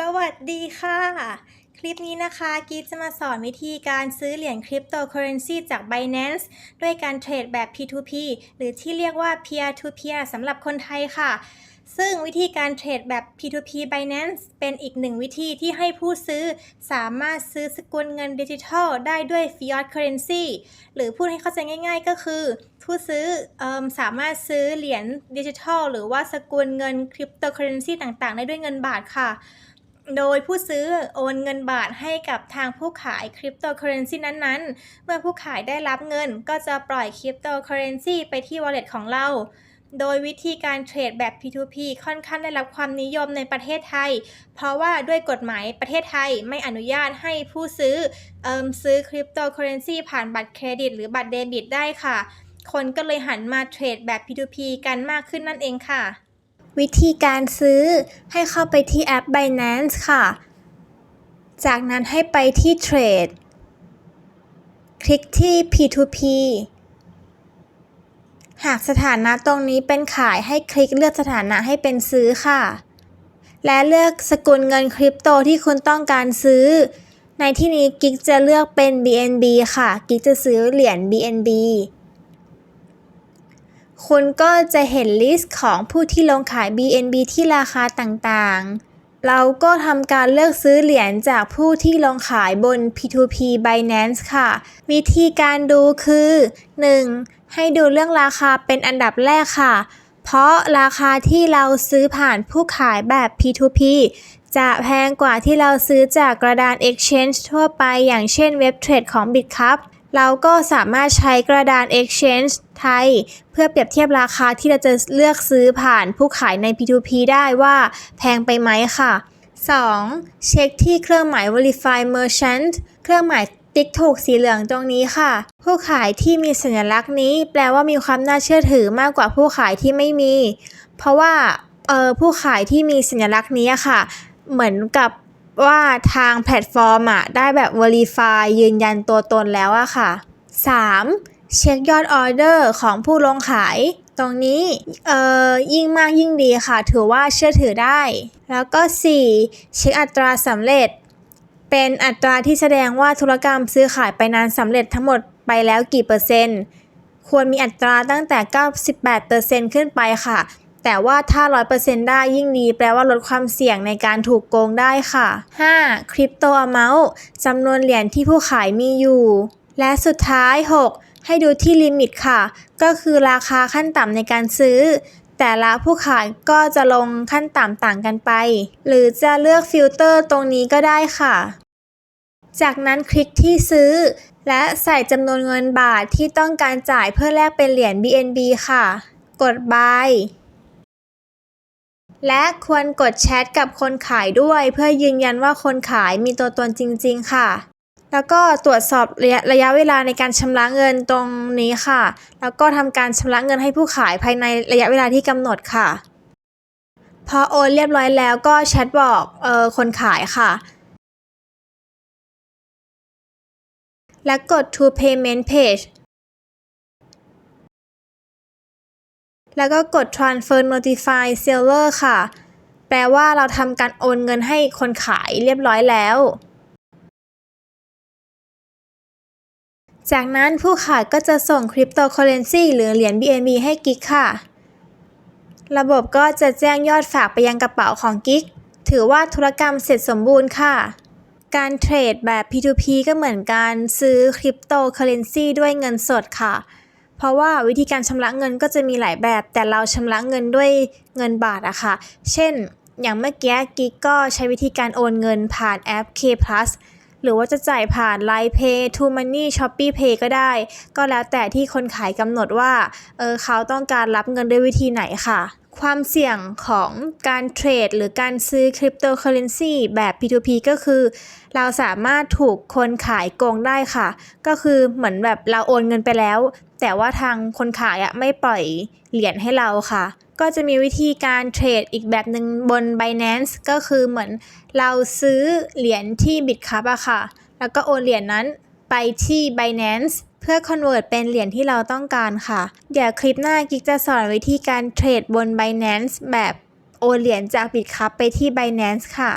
สวัสดีค่ะ คลิปนี้นะคะกีจะมาสอนวิธีการซื้อเหรียญคริปโตเคอเรนซีจาก Binance ด้วยการเทรดแบบ P2P หรือที่เรียกว่า Peer to Peer สำหรับคนไทยค่ะ ซึ่งวิธีการเทรดแบบ P2P Binance เป็นอีกหนึ่งวิธีที่ให้ผู้ซื้อสามารถซื้อสกุลเงินดิจิทัลได้ด้วย Fiat Currency หรือพูดให้เข้าใจง่าย ๆ ก็คือ ผู้ซื้ออสามารถซื้อเหรียญดิจิทัล หรือว่าสกุลเงินคริปโตเคอเรนซีต่างๆ ได้ด้วยเงินบาทค่ะ โดยผู้ซื้อโอนเงินบาทให้กับทางผู้ขายคริปโตเคอเรนซีนั้นๆ เมื่อผู้ขายได้รับเงินก็จะปล่อยคริปโตเคอเรนซีไปที่ wallet ของเรา โดยวิธีการเทรดแบบ P2P ค่อนข้างได้รับความนิยมในประเทศไทย เพราะว่าด้วยกฎหมายประเทศไทยไม่อนุญาตให้ผู้ซื้อเอิมซื้อคริปโตเคอเรนซีผ่านบัตรเครดิต หรือบัตรเดบิตได้ค่ะ คนก็เลยหันมาเทรดแบบ P2P กันมากขึ้นนั่นเองค่ะ วิธีการซื้อให้เข้าไปที่แอป Binance ค่ะ จากนั้นให้ไปที่ Trade คลิกที่ P2P หากสถานะตรงนี้เป็นขายให้คลิกเลือกสถานะให้เป็นซื้อค่ะ และเลือกสกุลเงินคริปโตที่คุณต้องการซื้อ ในที่นี้กิ๊กจะเลือกเป็น BNB ค่ะ กิ๊กจะซื้อเหรียญ BNB คุณก็จะเห็นลิสต์ของผู้ที่ลงขาย BNB ที่ราคาต่างๆ เราก็ทำการเลือกซื้อเหรียญจากผู้ที่ลงขายบน P2P Binance ค่ะ วิธีการดูคือ 1. ให้ดูเรื่องราคาเป็นอันดับแรกค่ะ เพราะราคาที่เราซื้อผ่านผู้ขายแบบ P2P จะแพงกว่าที่เราซื้อจากกระดาน Exchange ทั่วไปอย่างเช่นเว็บเทรดของ Bitcup เราก็สามารถใช้กระดาน Exchange ไทย เพื่อเปรียบเทียบราคาที่เราจะเลือกซื้อผ่านผู้ขายใน P2P ได้ว่าแพงไปไหมค่ะ 2. เช็คที่เครื่องหมาย Verify Merchant เครื่องหมายติ๊กถูกสีเหลืองตรงนี้ค่ะ ผู้ขายที่มีสัญลักษณ์นี้ แปลว่ามีความน่าเชื่อถือมากกว่าผู้ขายที่ไม่มี เพราะว่าออผู้ขายที่มีสัญลักษณ์นี้ค่ะ เหมือนกับ ว่าทางแพลตฟอร์มอะได้แบบ Verify ยืนยันตัวตนแล้วอะค่ะ 3. เช็คยอดออเดอร์ของผู้ลงขาย ตรงนี้เอ่อยิ่งมากยิ่งดีค่ะ ถือว่าเชื่อถือได้ แล้วก็ 4. เช็คอัตราสำเร็จ เป็นอัตราที่แสดงว่าธุรกรรมซื้อขายไปนานสำเร็จทั้งหมดไปแล้วกี่เปอร์เซ็นต์ ควรมีอัตราตั้งแต่ 98%ขึ้นไปค่ะ แต่ว่าถ้า 100%ได้ยิ่งดีแปลว่าลดความเสี่ยงในการถูกโกงได้ค่ะ 5. คริปโตอ m o u n t จำนวนเหรียญที่ผู้ขายมีอยู่ และสุดท้าย 6. ให้ดูที่ลิมิตค่ะ ก็คือราคาขั้นต่ำในการซื้อ แต่ละผู้ขายก็จะลงขั้นต่ำต่างกันไป หรือจะเลือกฟิลเตอร์ตรงนี้ก็ได้ค่ะ จากนั้นคลิกที่ซื้อ และใส่จำนวนเงินบาทที่ต้องการจ่ายเพื่อแลกเป็นเหรียญ BNB ค่ะ กด buy และควรกดแชทกับคนขายด้วย เพื่อยืนยันว่าคนขายมีตัวตนจริง ๆ ค่ะ แล้วก็ตรวจสอบระยะระยะเวลาในการชำระเงินตรงนี้ค่ะ แล้วก็ทำการชำระเงินให้ผู้ขายภายในระยะเวลาที่กำหนดค่ะ พอโอนเรียบร้อยแล้วก็แชทบอกเออคนขายค่ะ และกด to payment page แล้วก็กด transfer notify seller ค่ะ แปลว่าเราทำการโอนเงินให้คนขายเรียบร้อยแล้ว จากนั้นผู้ขายก็จะส่งคริปโตเคอเรนซีหรือเหรียญ BNB ให้กิ๊กค่ะ ระบบก็จะแจ้งยอดฝากไปยังกระเป๋าของกิ๊ก ถือว่าธุรกรรมเสร็จสมบูรณ์ค่ะการเทรดแบบ P2P ก็เหมือนการซื้อคริปโตเคอเรนซีด้วยเงินสดค่ะ เพราะว่าวิธีการชำระเงินก็จะมีหลายแบบ แต่เราชำระเงินด้วยเงินบาทอะค่ะ เช่น อย่างเมื่อกี้กิ๊กก็ใช้วิธีการโอนเงินผ่านแอป K Plus หรือว่าจะจ่ายผ่าน Line Pay, To Money, Shopee Pay ก็ได้ ก็แล้วแต่ที่คนขายกำหนดว่าเออเขาต้องการรับเงินด้วยวิธีไหนค่ะ ความเสี่ยงของการเทรดหรือการซื้อคริปโตเคอเรนซีแบบ P2P ก็คือ เราสามารถถูกคนขายโกงได้ค่ะ ก็คือเหมือนแบบเราโอนเงินไปแล้ว แต่ว่าทางคนขายอะไม่ปล่อยเหรียญให้เราค่ะ ก็จะมีวิธีการเทรดอีกแบบหนึ่งบน Binance ก็คือเหมือนเราซื้อเหรียญที่ Bitcup อะค่ะ แล้วก็โอนเหรียญนั้นไปที่ Binance พื่อ convert เป็นเหรียญที่เราต้องการค่ะ เดี๋ยวคลิปหน้ากิ๊กจะสอนวิธีการเทรดบน Binance แบบโอนเหรียญจาก Bitcup ไปที่ Binance ค่ะ